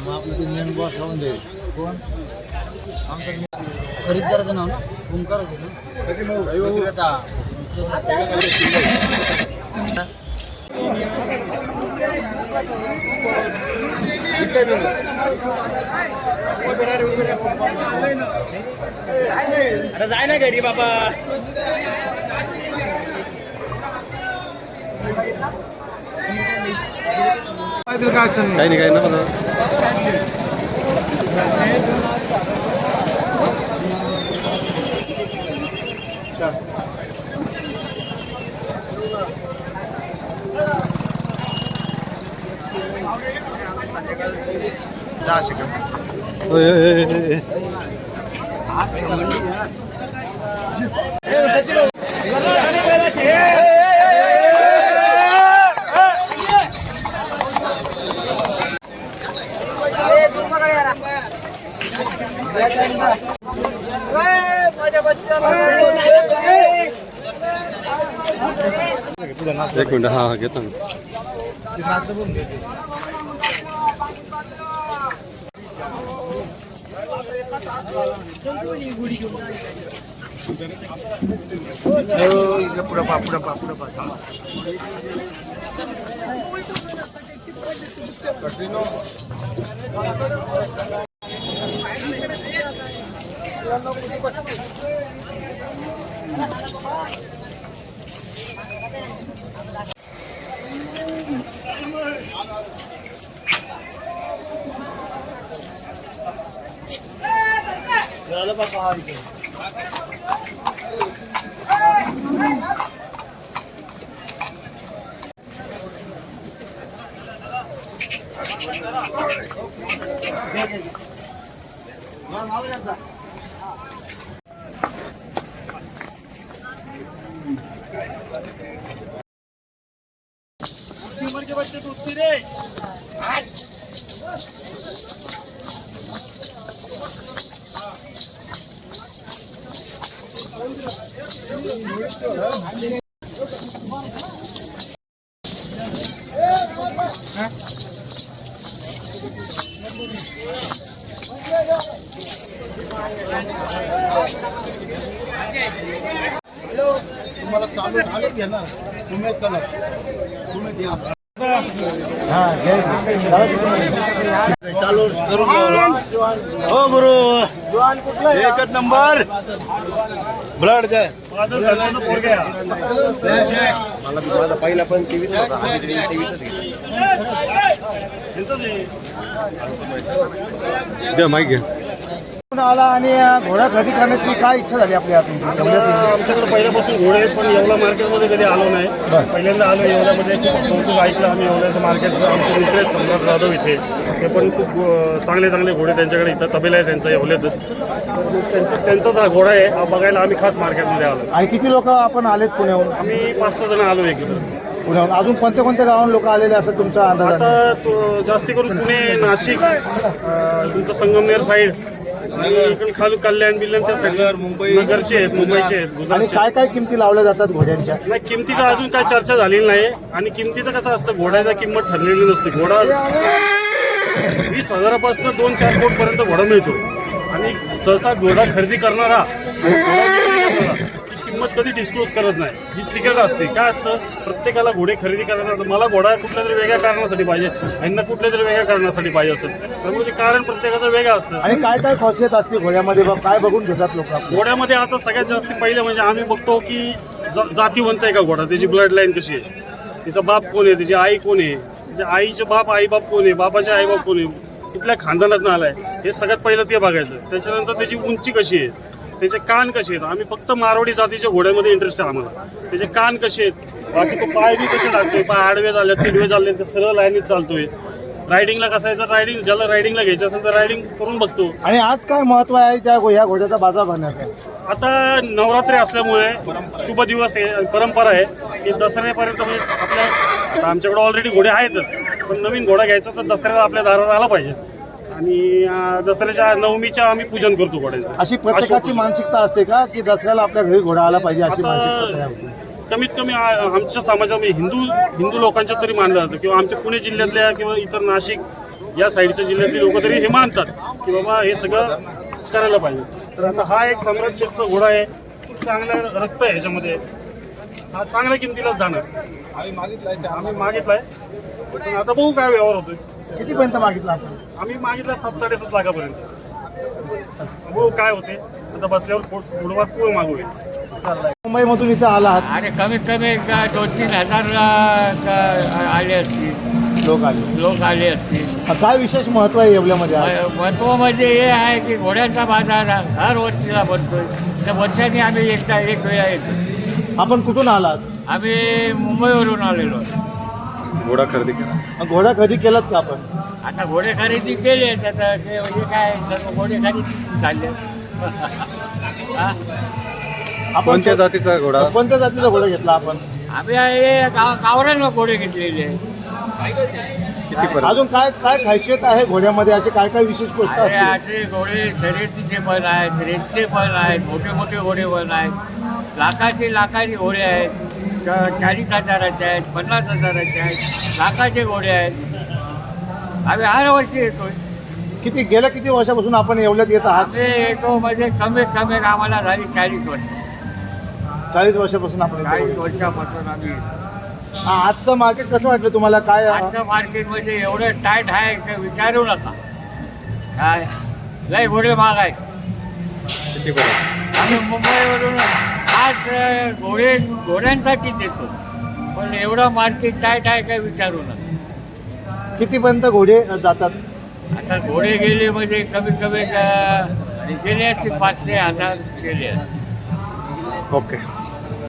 आणि मग आपलं ते मेन बॉस राहून जाईल कोण? आमचा खरीददाराचं नाव ना? ओंकार विक्रेता अरे जाय ना घरी बाबा? काही नाही काही ना। 어, 예, 예, 예. 예. एक मिनिट हा हा घेतो ना पुढं पा पुढं पा पुढं पा bak harika. Gel gel. Lan तुम्हाला चालू झालं घेणार तुम्ही करा तुम्ही द्या चालू करून हो गुरु एकच नंबर. ब्लड जय मला माझा पहिला पण टीव्हीच होता. माईक घ्या. आला आणि घोडा खरेदी करण्याची काय इच्छा झाली आपली आमच्याकडे पहिल्यापासून घोडे आहेत पण येवला मार्केटमध्ये कधी आलो नाही. पहिल्यांदा आलो येवल्यामध्ये खूप कौतुक ऐकलं आम्ही येवल्याचं मार्केटचं आमचे मित्र आहेत सम्राट जाधव इथे. ते पण खूप चांगले चांगले घोडे त्यांच्याकडे इथं तबेला आहे त्यांचा येवल्यातच. त्यांचा त्यांचाच हा घोडा आहे. हा बघायला आम्ही खास मार्केटमध्ये आलो. आणि किती लोक आपण आलेत पुण्याहून? आम्ही पाच सहा जण आलो एक पुण्याहून. अजून कोणत्या कोणत्या गावाहून लोक आलेले असं तुमच्या अंदाजाने? आता जास्ती करून पुणे नाशिक तुमचं संगमनेर साईड खाली कल्याण बिल्याण त्या साईड मुंबई. नगरचे आहेत मुंबईचे आहेत आणि गुजरातचे काय काय किमती लावल्या जातात घोड्यांच्या? नाही किमतीचं अजून काय चर्चा झालेली नाही. आणि किमतीचं कसं असतं घोड्याचा किंमत ठरलेली नसते. घोडा वीस हजारापासून दोन चार कोट पर्यंत घोडा मिळतो. आणि सहसा घोडा खरेदी करणारा आणि घोडा विक्री करणारा किंमत कधी डिस्क्लोज करत नाही. ही सिक्रेट असते. काय असतं? प्रत्येकाला घोडे खरेदी करणार मला घोडा कुठल्या तरी वेगळ्या कारणासाठी पाहिजे. यांना कुठल्या तरी वेगळ्या कारणासाठी पाहिजे असेल. त्यामुळे ते कारण प्रत्येकाचं वेगळं असतं. आणि काय काय खासियत असते घोड्यामध्ये? बा काय बघून घेतात लोक घोड्यामध्ये आता सगळ्यात जास्त पहिलं म्हणजे आम्ही बघतो की जातीवंत आहे का घोडा? त्याची ब्लड लाईन कशी आहे? तिचा बाप कोण आहे? त्याची आई कोण आहे? त्याच्या आईचे बाप आई बाप कोण आहे? बापाचे आई बाप कोण आहे? कुठल्या खानदानातून आलाय? हे सगळ्यात पहिलं ते बघायचं. त्याच्यानंतर त्याची उंची कशी आहे? त्याचे कान कसे आहेत? आम्ही फक्त मारवाडी जातीच्या घोड्यामध्ये इंटरेस्ट आहे आम्हाला. त्याचे कान कसे आहेत? बाकी तो पाय बी कसे टाकतोय पाय आडवे झाले तिडवे झाले तर सरळ लाईनीत चालतोय. रायडिंगला कसं आहे जर रायडिंग ज्याला रायडिंगला घ्यायचं असेल तर रायडिंग करून बघतो. आणि आज काय महत्त्व आहे त्या घो- या घोड्याचा बाजार भरण्याचा आता नवरात्री असल्यामुळे शुभ दिवस आहे परंपरा आहे की दसऱ्यापर्यंत म्हणजे आपल्या आमच्याकडे ऑलरेडी घोडे आहेतच. पण नवीन घोडा घ्यायचा तर दसऱ्याला आपल्या दारावर आला पाहिजे. आणि अं, दसऱ्याच्या नवमीच्या आम्ही पूजन करतो घोड्यांचं अशी प्रत्येकाची. मानसिकता असते का की दसऱ्याला आपल्या घरी घोडा आला पाहिजे अशी मानसिकता तयार आता होते? कमीत कमी आ- आमच्या समाजामध्ये हिंदू हिंदू लोकांच्या तरी मानलं जातं. किंवा आमच्या पुणे जिल्ह्यातल्या किंवा इतर नाशिक या साईडच्या जिल्ह्यातली लोक तरी हे मानतात की बाबा हे सगळं करायला पाहिजे. तर आता हा एक सम्राट शेठचा घोडा आहे. खूप चांगलं रक्त आहे ह्याच्यामध्ये हा चांगल्या किमतीलाच जाणार. आम्ही मागितलाय पण आता बघू काय व्यवहार होतोय. कितीपर्यंत मागितला आपण? आम्ही मागितला सात साडेसात लाखापर्यंत. बघू काय होते आता बसल्यावर पुढं पुढं मागूया. मुंबईमधून इथं आलात. आणि कमीत कमी दोन तीन हजार आले असतील. लोक आले. लोक आले असतील. काय विशेष महत्त्व आहे येवल्यामध्ये? म- महत्त्व म्हणजे हे आहे की घोड्यांचा बाजार हर वर्षीला बनतोय तर वर्षांनी आम्ही एकदा एक वेळा येतो. आपण कुठून आलात? आम्ही मुंबईवरून आलेलो. घोडा खरेदी मग घोडा कधी केलात का आपण? आता घोडे खरेदी केले आता ते म्हणजे काय सर्व घोडे खरेदी झाले. हा? आपण कोणत्या जातीचा घोडा? कोणत्या जातीचा घोडा घेतला आपण? आम्ही हे गाव गावरान घोडे घेतलेले किती पर्यंत? अजून काय काय खासियत आहे घोड्यामध्ये? असे काय काय विशेष गोष्ट अरे असतील? असे घोडे शर्यतीचे पण आहेत रेसचे पण आहेत मोठे मोठे घोडे पण आहेत. लाखाचे लाखाचे घोडे आहेत. च- चाळीस हजाराचे आहेत पन्नास हजाराचे आहेत. लाखाचे घोडे आहेत. आम्ही हर वर्षी येतोय किती गेल्या किती वर्षापासून आपण येवल्यात येत आहात? आम्ही येतो म्हणजे कमीत कमी आम्हाला झाली चाळीस वर्ष. चाळीस वर्षापासून आपण. चाळीस वर्षापासून आम्ही येतो. हा, आजचं मार्केट कसं वाटलं तुम्हाला? काय आजचं मार्केट म्हणजे एवढं टाईट आहे की विचारू नका. काय? लय घोडे महाग आहे किती आम्ही मुंबईवरून आज अ, घोडे घोड्यांसाठीच येतो. पण एवढं मार्केट टाईट आहे काय विचारू नका. कितीपर्यंत घोडे जातात? आता घोडे गेले म्हणजे कमीत कमी गेले असते पाचशे हजार गेले असते ओके.